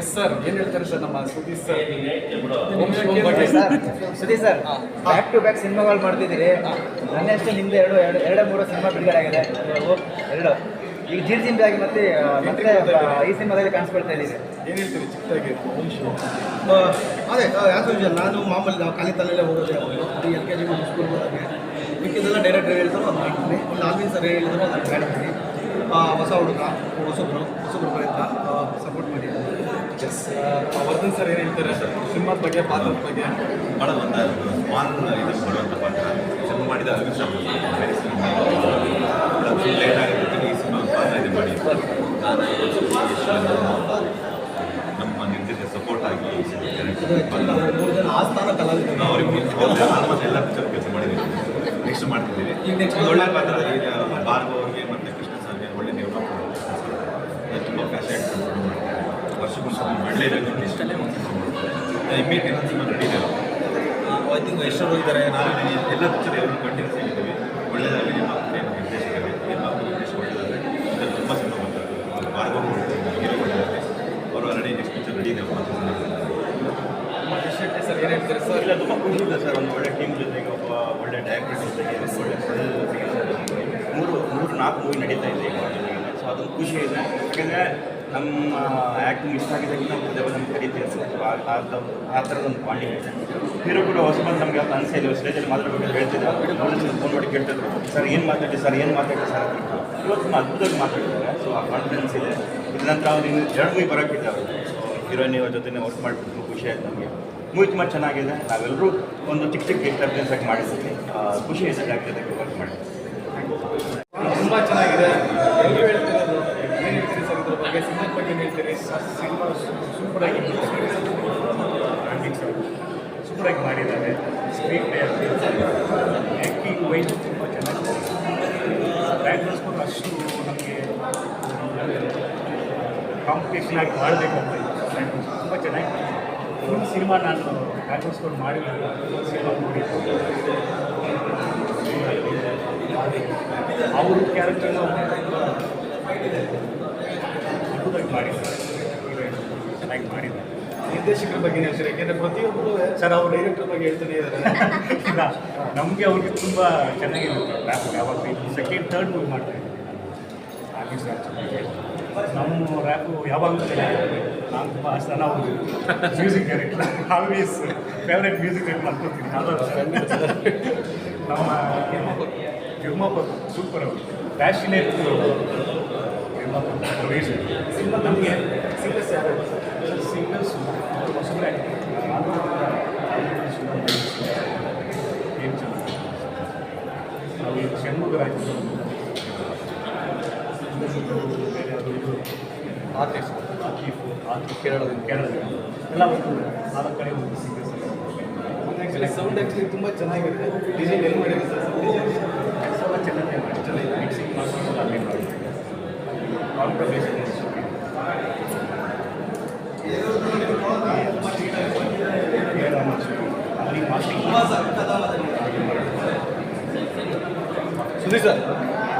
Yes sir ಏನು ಹೇಳ್ತಾರೆ sir ನಮ್ಮ ಸುದೀಪ್ ಸರ್? ಬಗ್ಗೆ sir. Sudeep sir back to back ಸಿನಿಮಾಗಳು ಮಾಡ್ತಿದ್ದೀರಿ. ನನ್ನಷ್ಟೇ ಹಿಂದೆ ಎರಡು ಎರಡು ಎರಡೇ ಮೂರು ಸಿನಿಮಾ ಬಿಡುಗಡೆ ಆಗಿದೆ ಎರಡು. ಈಗ ಜೀರ್ ಜಿಂದಾಗಿ ಮತ್ತೆ ಮತ್ತೆ ಈ ಸಿನಿಮಾದಲ್ಲಿ ಕಾಣಿಸ್ಕೊಳ್ತಾ ಇದ್ದೀರಿ. ಏನು ಹೇಳ್ತೀರಿ? ಚಿಕ್ಕದಾಗಿ ಅದೇ ಯಾಕೆ ಯೂಶುವಲ್ ನಾನು ಮಾಮೂಲಿ ನಾವು ಖಾಲಿ ತಲೆಯಲ್ಲೇ ಹೋಗೋದು ಎಲ್ ಕೆ ಜಿ ಸ್ಕೂಲ್ ಹೋದಾಗೆ. ಮಿಕ್ಕಿದೆಲ್ಲ ಡೈರೆಕ್ಟರ್ ಹೇಳಿದ್ರು ಅದು ಮಾಡ್ತೀನಿ. ಒಂದು ಆಲ್ವಿನ್ ಸರ್ ಹೇಳಿದ್ರು ನಾನು ಮಾಡ್ತೀನಿ. ಆ, ಹೊಸ ಹುಡುಗ ಹೊಸಬ್ರು ಹೊಸಬ್ರು ಪ್ರಯತ್ನ ಎಸ್ ವರ್ಧನ್ ಸರ್ ಏನು ಹೇಳ್ತಾರೆ ಸರ್ ಸಿನಿಮಾದ ಬಗ್ಗೆ, ಪಾತ್ರದ ಬಗ್ಗೆ? ಭಾಳ ಒಂದು ಸ್ಮಾಲ್ ಇದು ಬರುವಂಥ ಪಾತ್ರ. ಸಿನಿಮಾ ಮಾಡಿದ ಲೇಟ್ ಆಗಿರ್ತೀನಿ ಈ ಸಿನಿಮಾ ಪಾತ್ರ ಇದು ಮಾಡಿ. ನಾನು ನಮ್ಮ ನಿರ್ದೇಶಕ ಸಪೋರ್ಟ್ ಆಗಿ ಆಸ್ಥಾನ ಕಲಾವಿದರು ಅವ್ರಿಗೆ ಎಲ್ಲ ಪಿಕ್ಚರ್ ಕೆಲಸ ನೆಕ್ಸ್ಟ್ ಮಾಡ್ತಿದ್ದೀವಿ. ಈಗ ನೆಕ್ಸ್ಟ್ ಒಳ್ಳೆ ಪಾತ್ರ. ಈಗ ಭಾರ್ಗವ್ ಅವ್ರಿಗೆ ಮತ್ತು ಕೃಷ್ಣ ಸರ್ಗೆ ಒಳ್ಳೆ ಡೆವಲಪ್ ತುಂಬ ಪ್ಯಾಷನ್ ವರ್ಷಕ್ಕೊಂದು ಒಳ್ಳೆಯದಾಗಿ ಇಷ್ಟಲ್ಲೇ ಒಂದು ಎಲ್ಲ ರೆಡಿ ಇದೆ ಐ ಥಿಂಕ್ ಎಷ್ಟರು ಇದ್ದಾರೆ ನಾವು ಎಲ್ಲ ಪಿಕ್ಚರ್ ಎಲ್ಲರೂ ಕಂಟಿನ್ಯೂಸ್ ಆಗಿದ್ದೀವಿ ಒಳ್ಳೆಯದಾಗಲಿ ನಿಮ್ಮ ನಿಮ್ಮ ನಿರ್ದೇಶಕ ಒಳ್ಳೆಯದಾಗಲಿ ಇದರಲ್ಲಿ ತುಂಬ ಭಾರ್ಗವ್ ಹೀರೋ ಒಳ್ಳೆಯದಾಗಲಿ ಅವರು ಆಲ್ರೆಡಿ ನೆಕ್ಸ್ಟ್ ಪಿಕ್ಚರ್ ರೆಡಿ ಇದೆ ಮತ್ತು ಶೆಟ್ಟಿ ಸರ್ ಏನು ಹೇಳ್ತಾರೆ ಸರ್? ಇಲ್ಲ ತುಂಬ ಖುಷಿ ಇದೆ ಸರ್ ಒಂದು ಒಳ್ಳೆ ಟೀಮ್ ಜೊತೆಗೆ ಒಬ್ಬ ಒಳ್ಳೆ ಡೈರೆಕ್ಟರ್ ಜೊತೆಗೆ ಒಳ್ಳೆ ಪ್ರೊಡ್ಯೂಸರ್ ಜೊತೆಗೆ ಮೂರು ಮೂರು ನಾಲ್ಕು ಮೂವಿ ನಡೀತಾ ಇದೆ ಈಗ ಸೊ ಅದೊಂದು ಖುಷಿ ಇದೆ. ಯಾಕೆಂದರೆ ನಮ್ಮ ಆ್ಯಕ್ಟಿಂಗ್ ಇಷ್ಟ ಆಗಿದ್ದಕ್ಕಿಂತ ನಮ್ಮ ಕರೀತೀವಿ ಸೊ ಆ ಆ ಥರ- ಆ ಥರದ ಒಂದು ಪಾಂಡಿಂಗ್ ಇದೆ. ಹೀರೋ ಕೂಡ ಹೊಸಬಂದು ನಮಗೆ ಅದು ಅನಿಸ್ತಾ ಇದೆ ಸ್ಟೇಜಲ್ಲಿ ಮಾತಾಡಬೇಕು ಹೇಳ್ತಿದ್ದಾರೆ ಫೋನ್ ಮಾಡಿ ಕೇಳ್ತಿದ್ರು. ಸರ್, ಏನು ಮಾತಾಡಿ ಸರ್, ಏನು ಮಾತಾಡಿ ಸರ್? ಇವತ್ತು ಅದ್ಭುತವಾಗಿ ಮಾತಾಡಿದ್ದಾರೆ ಸೊ ಆ ಕಾನ್ಫಿಡೆನ್ಸ್ ಇದೆ. ಇದ್ರ ನಂತರ ಅವ್ರು ಇನ್ನು ಎರಡು ಮೂವಿ ಬರೋಕ್ಕಿದ್ದಾರೆ. ಅವರು ಹೀರೋಯಿನ್ ಇವ್ರ ಜೊತೆ ವರ್ಕ್ ಮಾಡಿಬಿಟ್ಟು ಖುಷಿ ಆಯ್ತು ನಮಗೆ. ಮೂವಿ ತುಂಬ ಚೆನ್ನಾಗಿದೆ. ನಾವೆಲ್ಲರೂ ಒಂದು ಚಿಕ್ಕ ಚಿಕ್ಕ ಎಕ್ಸ್ಪೀರಿಯನ್ಸ್ ಆಗಿ ಮಾಡಿದ್ದೀವಿ ಖುಷಿ ಇದೆ ಜೊತೆಗೆ ವರ್ಕ್ ಮಾಡಿ ತುಂಬ ಚೆನ್ನಾಗಿದೆ ಎಲ್ಲರೂ ಹೇಳ್ತಿರೋದು ಏನು ಹೇಳ್ತೀರಿ ಸರ್ ಇದ್ರ ಬಗ್ಗೆ ಸಿನಿಮಾದ ಬಗ್ಗೆ ಏನು ಹೇಳ್ತೀರಿ ಸಿನಿಮಾ ಸೂಪರ್ ಆಗಿ ಸೂಪರ್ ಆಗಿ ಮಾಡಿದ್ದಾರೆ ಸ್ಕ್ರೀನ್ ಪ್ಲೇ ಆ್ಯಕ್ಟಿಂಗ್ ವೈಸ್ ತುಂಬ ಚೆನ್ನಾಗಿದೆ ಬ್ಯಾಕ್ಗ್ರೌಂಡ್ಸ್ ಕೂಡ ಅಷ್ಟು ನಮಗೆ ಕಾಂಪಿಟೇಷನ್ ಆಗಿ ಮಾಡಬೇಕು ಅಂತ ತುಂಬ ಚೆನ್ನಾಗಿ ಫುಲ್ ಸಿನಿಮಾ ನಾನು ಬ್ಯಾಕ್ಗ್ರೌಂಡ್ಸ್ಕೊಂಡು ಮಾಡಿಲ್ಲ ಸಿನಿಮಾ ನೋಡಿ ಅವರು ಕ್ಯಾರೆಕ್ಟರ್ನ ಅದ್ಭುತವಾಗಿ ಮಾಡಿದ್ದಾರೆ ಹೀರೋಯಿನ್ ಚೆನ್ನಾಗಿ ಮಾಡಿದ್ದಾರೆ ನಿರ್ದೇಶಕರ ಬಗ್ಗೆ ಹೇಳ್ತೀರಿ? ಯಾಕೆಂದರೆ ಪ್ರತಿಯೊಬ್ಬರು ಸರ್ ಅವ್ರ ಡೈರೆಕ್ಟರ್ ಬಗ್ಗೆ ಹೇಳ್ತಾನೆ ಇದ್ದಾರೆ. ನಮಗೆ ಅವ್ರಿಗೆ ತುಂಬ ಚೆನ್ನಾಗಿರುತ್ತೆ ಯಾವಾಗ ಸೆಕೆಂಡ್ ಥರ್ಡ್ ಮೂವಿ ಮಾಡ್ತಾ ಇದ್ದೀವಿ ಹಾಗೆ ನಮ್ಮ ರ್ಯಾಪು ಯಾವಾಗಲೂ ನಾನು ತುಂಬ ಅಷ್ಟು ನಾವು music director always favourite music director ಅನ್ಕೋತೀನಿ. ನಮ್ಮ ನಿರ್ಮಾಪ ಸೂಪರ್ ಅವರು. ಪ್ಯಾಷನೇಟ್ ಸಿನಿಮಾ ನಮಗೆ ಸಿಂಗರ್ಸ್ ಯಾರು ಸಿಂಗರ್ಸ್ ಹೊಸಬ್ರೆ ಏನು ಚೆನ್ನಾಗಿ ಷಣ್ಮುಖರಾಜ್ ಬೇರೆ ಅದು ಇದು ಆರ್ಟಿಸ್ಟ್ ಆತೀಫು ಆತೀಫ್ ಕೇರಳದಿಂದ. ಕೇರಳದಿಂದ ಎಲ್ಲ ಒಂದು ನಾಲ್ಕು ಕಡೆ ಒಂದು ಆ್ಯಕ್ಚುಲಿ ಸೌಂಡ್ ಆ್ಯಕ್ಚುಲಿ ತುಂಬ ಚೆನ್ನಾಗಿದೆ ಡಿಸೈನ್ ಎಲ್ಲಿ ಮಾಡಿದೆ ಸರ್ ಎಲ್ಲ ಚೆನ್ನಾಗಿ ಮಾಡಿ ಚೆನ್ನಾಗಿ ಮಿಕ್ಸಿಂಗ್ ಮಾಡ್ಕೊಂಡು ಅಲ್ಲಿ ಮಾಡಿ ಕಾಂಪ್ರಮೈಸೇಷನ್ ಅಲ್ಲಿ ಮಾಸ್ಟಿಂಗ್ 선생님